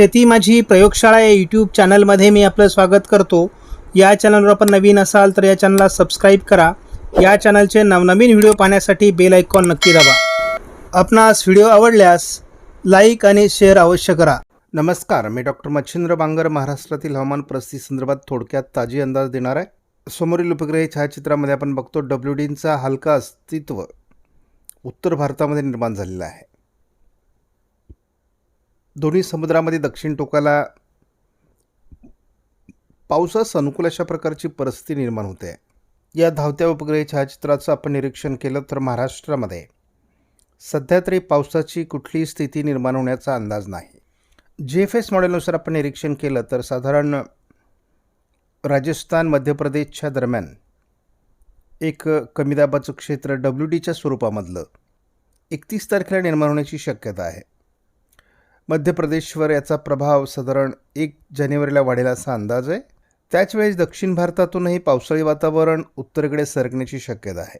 शेती माझी प्रयोगशाळा या यूट्यूब चॅनलमध्ये मी आपलं स्वागत करतो. या चॅनलवर आपण नवीन असाल तर या चॅनलला सबस्क्राईब करा. या चॅनलचे नवनवीन व्हिडिओ पाहण्यासाठी बेल आयकॉन नक्की दाबा. आपणास व्हिडिओ आवडल्यास लाईक आणि शेअर अवश्य करा. नमस्कार मी डॉक्टर मच्छिंद्र बांगर महाराष्ट्रातील हवामान परिस्थिती संदर्भात थोडक्यात ताजी अंदाज देणार आहे. समोरील उपग्रह छायाचित्रामध्ये आपण बघतो डब्ल्यू डींचा हलका अस्तित्व उत्तर भारतामध्ये निर्माण झालेला आहे. दोन्ही समुद्रामध्ये दक्षिण टोकाला पावसास अनुकूल अशा प्रकारची परिस्थिती निर्माण होते. आहे या धावत्या उपग्रह छायाचित्राचं आपण निरीक्षण केलं तर महाराष्ट्रामध्ये सध्या तरी पावसाची कुठलीही स्थिती निर्माण होण्याचा अंदाज नाही. जी एफ एस मॉडेलनुसार आपण निरीक्षण केलं तर साधारण राजस्थान मध्य प्रदेशच्या दरम्यान एक कमी दाबाचं क्षेत्र डब्ल्यू डीच्या स्वरूपामधलं एकतीस तारखेला निर्माण होण्याची शक्यता आहे. मध्य प्रदेशवर याचा प्रभाव साधारण एक जानेवारीला वाढेल असा अंदाज आहे. त्याच वेळेस दक्षिण भारतातूनही पावसाळी वातावरण उत्तरेकडे सरकण्याची शक्यता आहे.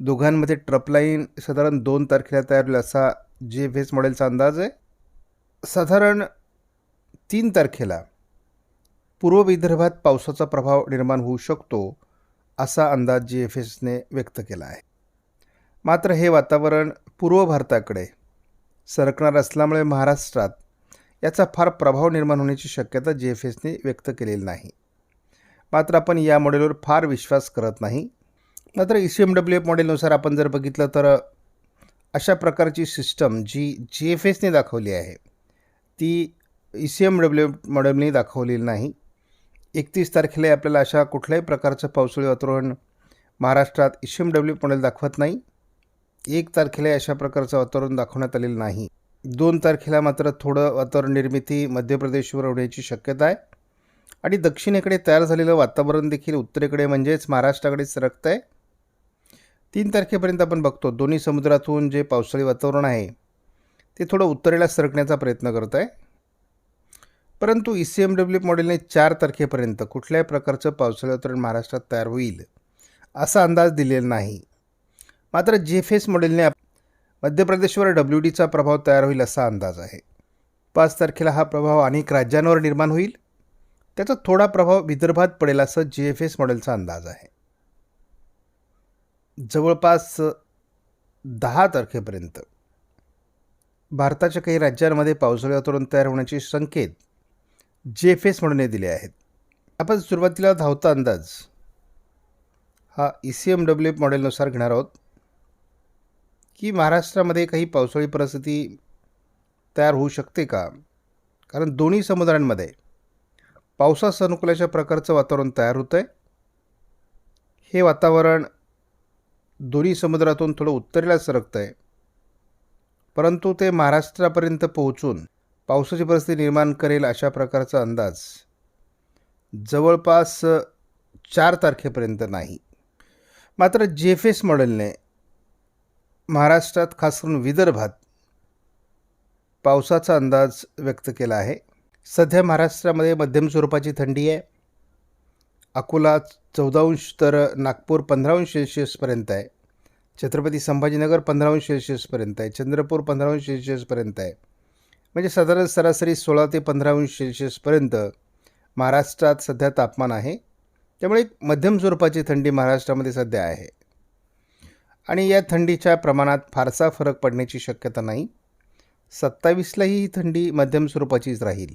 दोघांमध्ये ट्रपलाईन साधारण दोन तारखेला तयार होईल असा जे एफ एस मॉडेलचा अंदाज आहे. साधारण तीन तारखेला पूर्व विदर्भात पावसाचा प्रभाव निर्माण होऊ शकतो असा अंदाज जी एफ एसने व्यक्त केला आहे. मात्र हे वातावरण पूर्व भारताकडे सरकणार असल्यामुळे महाराष्ट्रात याचा फार प्रभाव निर्माण होण्याची शक्यता जी एफ एसने व्यक्त केलेली नाही. मात्र आपण या मॉडेलवर फार विश्वास करत नाही. मात्र E C M W F मॉडेलनुसार आपण जर बघितलं तर अशा प्रकारची सिस्टम जी जी एफ एसने दाखवली आहे ती E C M W F मॉडेलने दाखवलेली नाही. एकतीस तारखेला आपल्याला अशा कुठल्याही प्रकारचं पावसाळी वातावरण महाराष्ट्रात E C M W model दाखवत नाही. एक तारखेला अशा प्रकारचं वातावरण दाखवण्यात आलेलं नाही. दोन तारखेला मात्र थोडं वातावरण निर्मिती मध्य प्रदेशवर होण्याची शक्यता आहे. आणि दक्षिणेकडे तयार झालेलं वातावरण देखील उत्तरेकडे म्हणजेच महाराष्ट्राकडे सरकतं आहे. तीन तारखेपर्यंत आपण बघतो दोन्ही समुद्रातून जे पावसाळी वातावरण आहे ते थोडं उत्तरेला सरकण्याचा प्रयत्न करत आहे. परंतु ई सी एम डब्ल्यू मॉडेलने चार तारखेपर्यंत कुठल्याही प्रकारचं पावसाळी वातावरण महाराष्ट्रात तयार होईल असा अंदाज दिलेला नाही. मात्र जी एफ एस मॉडेलने मध्य प्रदेशवर डब्ल्यू डीचा प्रभाव तयार होईल असा अंदाज आहे. पाच तारखेला हा प्रभाव अनेक राज्यांवर निर्माण होईल. त्याचा थोडा प्रभाव विदर्भात पडेल असं जी एफ एस मॉडेलचा अंदाज आहे. जवळपास दहा तारखेपर्यंत भारताच्या काही राज्यांमध्ये पावसाळी वातावरण तयार होण्याचे संकेत जी एफ एस मॉडेलने दिले आहेत. आपण सुरुवातीला धावता अंदाज हा E C M W F मॉडेलनुसार घेणार आहोत. की महाराष्ट्रामध्ये काही पावसाळी परिस्थिती तयार होऊ शकते का? कारण दोन्ही समुद्रांमध्ये पावसास अनुकूलाच्या प्रकारचं वातावरण तयार होतं आहे हे वातावरण दोन्ही समुद्रातून थोडं उत्तरेला सरकतं आहे परंतु ते महाराष्ट्रापर्यंत पोहोचून पावसाची परिस्थिती निर्माण करेल अशा प्रकारचा अंदाज जवळपास चार तारखेपर्यंत नाही. मात्र जेफेस मॉडेलने महाराष्ट्रात खास करून विदर्भात पावसाचा अंदाज व्यक्त केला आहे. सध्या महाराष्ट्रामध्ये मध्यम स्वरूपाची थंडी आहे. अकोला चौदा अंश तर नागपूर पंधरा अंश सेल्सिअसपर्यंत आहे. छत्रपती संभाजीनगर पंधरा अंश सेल्शियसपर्यंत आहे. चंद्रपूर पंधरा अंश सेल्शियसपर्यंत आहे. म्हणजे साधारण सरासरी सोळा ते पंधरा अंश सेल्सिअसपर्यंत महाराष्ट्रात सध्या तापमान आहे. त्यामुळे एक मध्यम स्वरूपाची थंडी महाराष्ट्रामध्ये सध्या आहे. आणि या थंडीच्या प्रमाणात फारसा फरक पडण्याची शक्यता नाही. सत्तावीसलाही ही थंडी मध्यम स्वरूपाचीच राहील.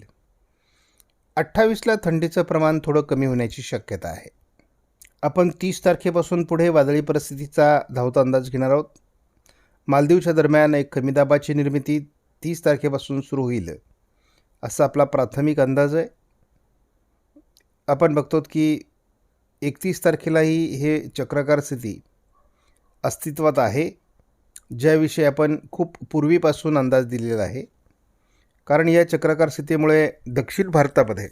अठ्ठावीसला थंडीचं प्रमाण थोडं कमी होण्याची शक्यता आहे. आपण तीस तारखेपासून पुढे वादळी परिस्थितीचा धावता अंदाज घेणार आहोत. मालदीवच्या दरम्यान एक कमी दाबाची निर्मिती तीस तारखेपासून सुरू होईल असा आपला प्राथमिक अंदाज आहे. आपण बघतो की एकतीस तारखेलाही हे चक्राकार स्थिती अस्तित्वात आहे ज्याविषयी आपण खूप पूर्वीपासून अंदाज दिलेला आहे. कारण या चक्राकार स्थितीमुळे दक्षिण भारतामध्ये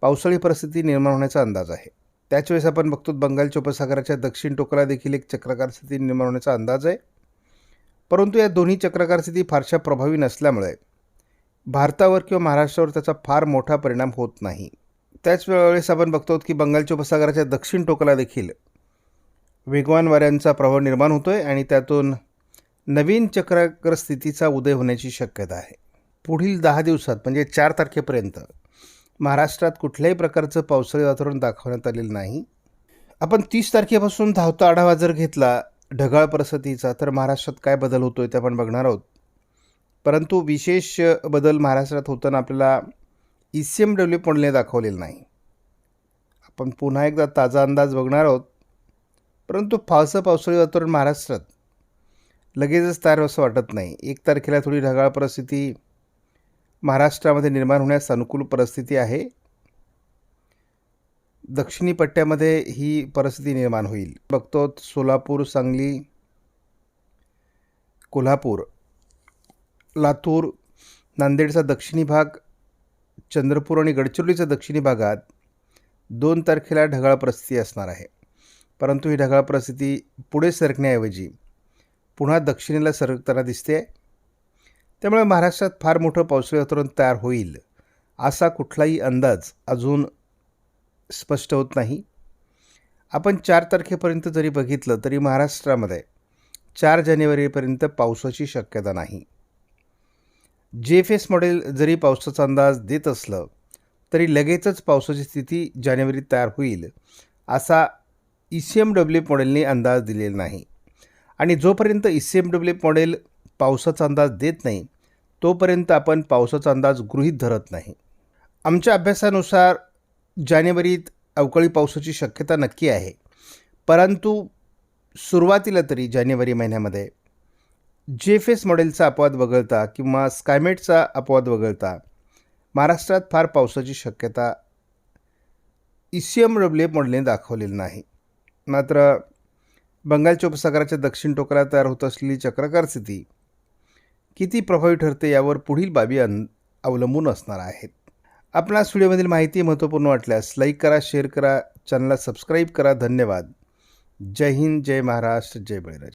पावसाळी परिस्थिती निर्माण होण्याचा अंदाज आहे. त्याच वेळेस आपण बघतो बंगालच्या उपसागराच्या दक्षिण टोकाला देखील एक चक्राकार स्थिती निर्माण होण्याचा अंदाज आहे. परंतु या दोन्ही चक्राकार स्थिती फारशा प्रभावी नसल्यामुळे भारतावर किंवा महाराष्ट्रावर त्याचा फार मोठा परिणाम होत नाही. त्याच वेळेस आपण बघतो की बंगालच्या उपसागराच्या दक्षिण टोकाला देखील वेगवान वाऱ्यांचा प्रभाव निर्माण होतो आहे आणि त्यातून नवीन चक्राकर स्थितीचा उदय होण्याची शक्यता आहे. पुढील दहा दिवसात म्हणजे चार तारखेपर्यंत महाराष्ट्रात कुठल्याही प्रकारचं पावसाळी वातावरण दाखवण्यात आलेलं नाही. आपण तीस तारखेपासून धावता आढावा जर घेतला ढगाळ परिस्थितीचा तर महाराष्ट्रात काय बदल होतो आहे ते आपण बघणार आहोत. परंतु विशेष बदल महाराष्ट्रात होताना आपल्याला ई सी एम डब्ल्यू पडले दाखवलेलं नाही. आपण पुन्हा एकदा ताजा अंदाज बघणार आहोत. परंतु फावसं पावसाळी वातावरण महाराष्ट्रात लगेचच तयार असं वाटत नाही. एक तारखेला थोडी ढगाळ परिस्थिती महाराष्ट्रामध्ये निर्माण होण्यास अनुकूल परिस्थिती आहे. दक्षिणी पट्ट्यामध्ये ही परिस्थिती निर्माण होईल. बघतो सोलापूर सांगली कोल्हापूर लातूर नांदेडचा दक्षिणी भाग चंद्रपूर आणि गडचिरोलीच्या दक्षिणी भागात दोन तारखेला ढगाळ परिस्थिती असणार आहे. परंतु ही ढगाळ परिस्थिती पुढे सरकण्याऐवजी पुन्हा दक्षिणेला सरकताना दिसते. त्यामुळे महाराष्ट्रात फार मोठं पावसाळी वातावरण तयार होईल असा कुठलाही अंदाज अजून स्पष्ट होत नाही. आपण चार तारखेपर्यंत जरी बघितलं तरी महाराष्ट्रामध्ये चार जानेवारीपर्यंत पावसाची शक्यता नाही. जे एफ एस मॉडेल जरी पावसाचा अंदाज देत असलं तरी लगेचच पावसाची स्थिती जानेवारीत तयार होईल असा ई सी एम डब्ल्यू मॉडेलने अंदाज दिलेला नाही. आणि जोपर्यंत E C M W model पावसाचा अंदाज देत नाही तोपर्यंत आपण पावसाचा अंदाज गृहीत धरत नाही. आमच्या अभ्यासानुसार जानेवारीत अवकाळी पावसाची शक्यता नक्की आहे. परंतु सुरुवातीला तरी जानेवारी महिन्यामध्ये जे एफ एस मॉडेलचा अपवाद वगळता किंवा स्कायमेटचा अपवाद वगळता महाराष्ट्रात फार पावसाची शक्यता ई सी एम डब्ल्यू मॉडेलने दाखवलेली नाही. मात्र बंगालच्या उपसागराच्या दक्षिण टोकाला तयार होत असलेली चक्राकार स्थिती किती प्रभावी ठरते यावर पुढील बाबी अन अवलंबून असणार आहेत. आपणास व्हिडिओमधील माहिती महत्त्वपूर्ण वाटल्यास लाईक करा शेअर करा चॅनलला सबस्क्राईब करा. धन्यवाद. जय हिंद जय महाराष्ट्र जय बळीराज.